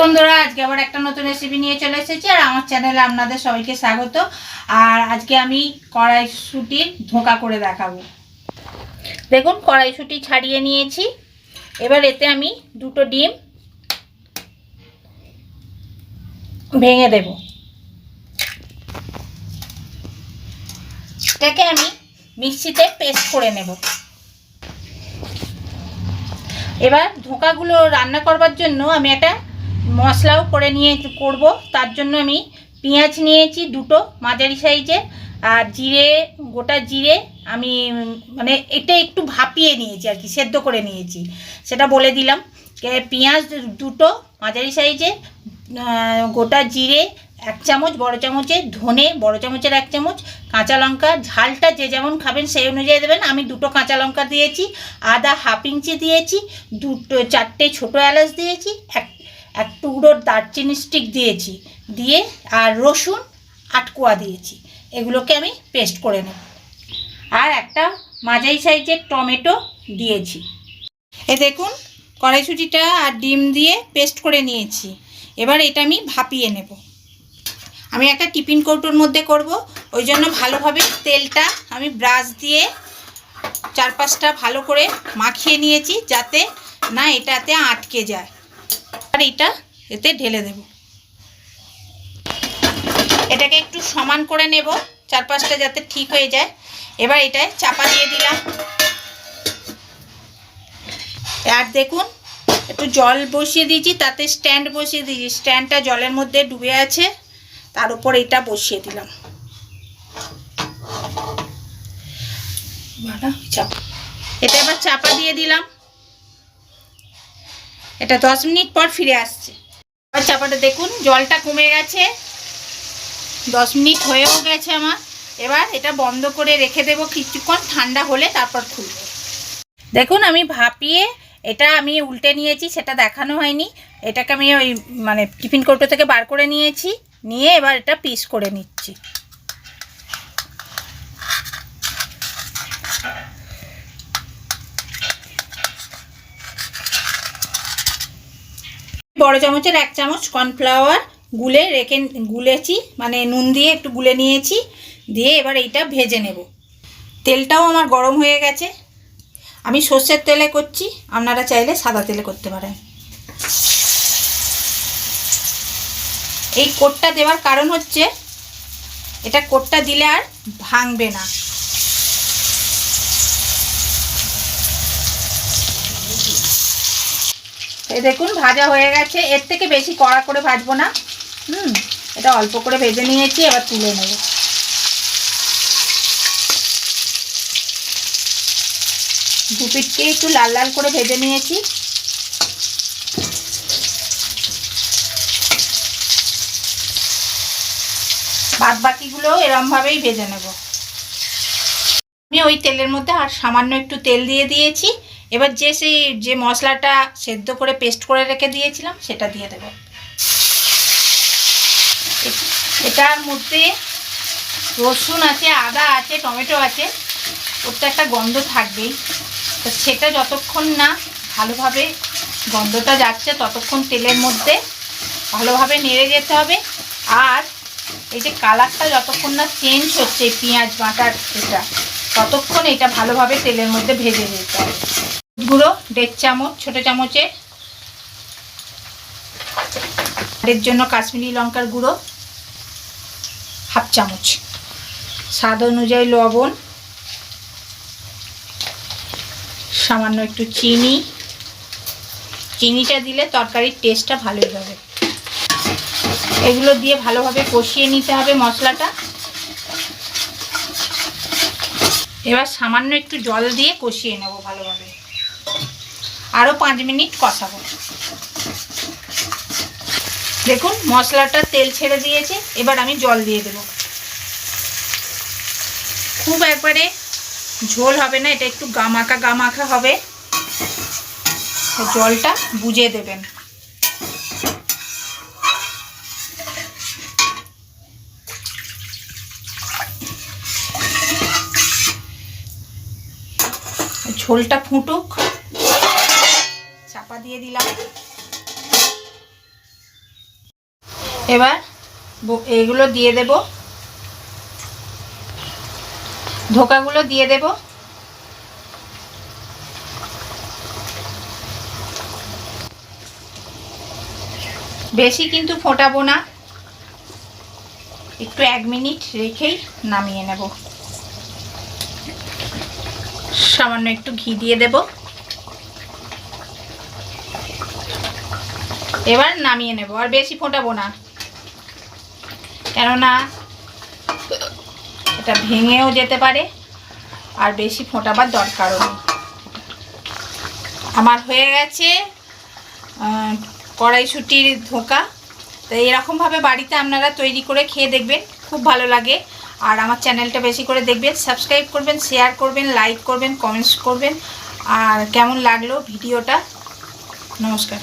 বন্ধুরা, আজকে আবার একটা নতুন রেসিপি নিয়ে চলে এসেছি, আর আমার চ্যানেলে আপনাদের সবাইকে স্বাগত। আর আজকে আমি কড়াইশুটির ধোঁকা করে দেখাবো। দেখুন, কড়াইশুটি ছাড়িয়ে নিয়েছি। এবার এতে আমি দুটো ডিম ভেঙে দেব। এটাকে আমি মিক্সিতে পেস্ট করে নেব। এবার ধোকাগুলো রান্না করবার জন্য আমি একটা মশলাও করে নিয়ে করব। তার জন্য আমি পেঁয়াজ নিয়েছি দুটো মাঝারি সাইজের আর জিরে, গোটা জিরে আমি মানে এটা একটু ভাপিয়ে নিয়েছি আর কি, সেদ্ধ করে নিয়েছি। সেটা বলে দিলাম। পেঁয়াজ দুটো মাঝারি সাইজে গোটা জিরে এক চামচ, বড় চামচে ধনে, বড় চামচের এক চামচ, কাঁচা লঙ্কা, ঝালটা যে যেমন খাবেন সেই অনুযায়ী দেবেন। আমি দুটো কাঁচা লঙ্কা দিয়েছি, আদা হাফ ইঞ্চি দিয়েছি, দুটো, চারটে ছোটো এলাচ দিয়েছি এক এক টুকরো দারচিনি স্টিক দিয়েছি। দিয়ে আর রসুন আটকোয়া দিয়েছি। এগুলোকে আমি পেস্ট করে নেব। আর একটা মাঝারি সাইজের টমেটো দিয়েছি। এ দেখুন, কড়াইশুটিটা আর ডিম দিয়ে পেস্ট করে নিয়েছি। এবার এটা আমি ভাপিয়ে নেব। আমি একটা টিফিন কৌটোর মধ্যে করব। ওই জন্য ভালোভাবে তেলটা আমি ব্রাশ দিয়ে চার পাঁচটা ভালো করে মাখিয়ে নিয়েছি যাতে না এটাতে আটকে যায়। আর এটা এতে ঢেলে দেব। এটাকে একটু সমান করে নেব চার পাঁচটা যাতে ঠিক হয়ে যায়। এবার এটায় চাপা দিয়ে দিলাম। আর দেখুন, একটু জল বসিয়ে দিয়েছি, তাতে স্ট্যান্ড বসিয়ে দিয়েছি। স্ট্যান্ডটা জলের মধ্যে ডুবে আছে, তার উপর এটা বসিয়ে দিলাম। এটা এবার চাপা দিয়ে দিলাম। এটা দশ মিনিট পর ফিরে আসছে। এবার চাপাটা দেখুন, জলটা কমে গেছে। দশ মিনিট হয়েও গেছে আমার। এবার এটা বন্ধ করে রেখে দেবো কিছুক্ষণ, ঠান্ডা হলে তারপর খুলবো। দেখুন, আমি ভাপিয়ে এটা আমি উল্টে নিয়েছি, সেটা দেখানো হয়নি। এটাকে আমি ওই মানে টিফিন কৌটো থেকে বার করে নিয়েছি। নিয়ে এবার এটা পিস করে নিচ্ছি। বড় চামচের এক চামচ কর্নফ্লাওয়ার গুলে রেখে গুলেছি মানে নুন দিয়ে একটু গুলে নিয়েছি, দিয়ে এবার এইটা ভেজে নেব। তেলটাও আমার গরম হয়ে গেছে। আমি সর্ষের তেলে করছি, আপনারা চাইলে সাদা তেলে করতে পারেন। এই কোটটা দেওয়ার কারণ হচ্ছে, এটা কোটটা দিলে আর ভাঙবে না। এই দেখুন, ভাজা হয়ে গেছে। এর থেকে বেশি কড়া করে ভাজবো না। হুম, এটা অল্প করে ভেজে নিয়েছি, এবার তুলে নেব। দু পিঠকে একটু লাল লাল করে ভেজে নিয়েছি। বাদ বাকিগুলো এরমভাবেই ভেজে নেব। আমি ওই তেলের মধ্যে আর সামান্য একটু তেল দিয়ে দিয়েছি। এবার যে সেই, যে মশলাটা সেদ্ধ করে পেস্ট করে রেখে দিয়েছিলাম, সেটা দিয়ে দেব। এটার মধ্যে রসুন আছে, আদা আছে, টমেটো আছে তো একটা গন্ধ থাকবেই। তো সেটা যতক্ষণ না ভালোভাবে গন্ধটা যাচ্ছে, ততক্ষণ তেলের মধ্যে ভালোভাবে নেড়ে যেতে হবে। আর এই যে কালারটা যতক্ষণ না চেঞ্জ হচ্ছে পেঁয়াজ বাটার এটা, ততক্ষণ এটা ভালোভাবে তেলের মধ্যে ভেজে যেতে হবে। গুঁড়ো, দেড় চামচ, ছোটো চামচে। এর জন্য কাশ্মীরি লঙ্কার গুঁড়ো, হাফ চামচ। স্বাদ অনুযায়ী লবণ, সামান্য একটু চিনি। চিনিটা দিলে তরকারির টেস্টটা ভালোই হবে। এগুলো দিয়ে ভালোভাবে কষিয়ে নিতে হবে মশলাটা। এবার সামান্য একটু জল দিয়ে কষিয়ে নেব ভালোভাবে। আরও পাঁচ মিনিট কষাবো। দেখুন, মশলাটা তেল ছেড়ে দিয়েছে, এবার আমি জল দিয়ে দেব। খুব একবারে ঝোল হবে না, এটা একটু গামাখা গামাখা হবে। জলটা বুঝে দেবেন। ঝোলটা ফুটুক। দিয়ে দিলাম। এবার এইগুলো দিয়ে দেব। ধোকাগুলো দিয়ে দেব। বেশি কিন্তু ফোটাবো না। একটু এক মিনিট রেখেই নামিয়ে নেব। সামান্য একটু ঘি দিয়ে দেব। এবার নামিয়ে নেব, আর বেশি ফোটাবো না। কেননা এটা ভেঙেও যেতে পারে, আর বেশি ফোটাবার দরকারও নেই। আমার হয়ে গেছে কড়াইশুটির ধোকা। তো এরকমভাবে বাড়িতে আপনারা তৈরি করে খেয়ে দেখবেন, খুব ভালো লাগে। আর আমার চ্যানেলটা বেশি করে দেখবেন, সাবস্ক্রাইব করবেন, শেয়ার করবেন, লাইক করবেন, কমেন্টস করবেন। আর কেমন লাগল ভিডিওটা? নমস্কার।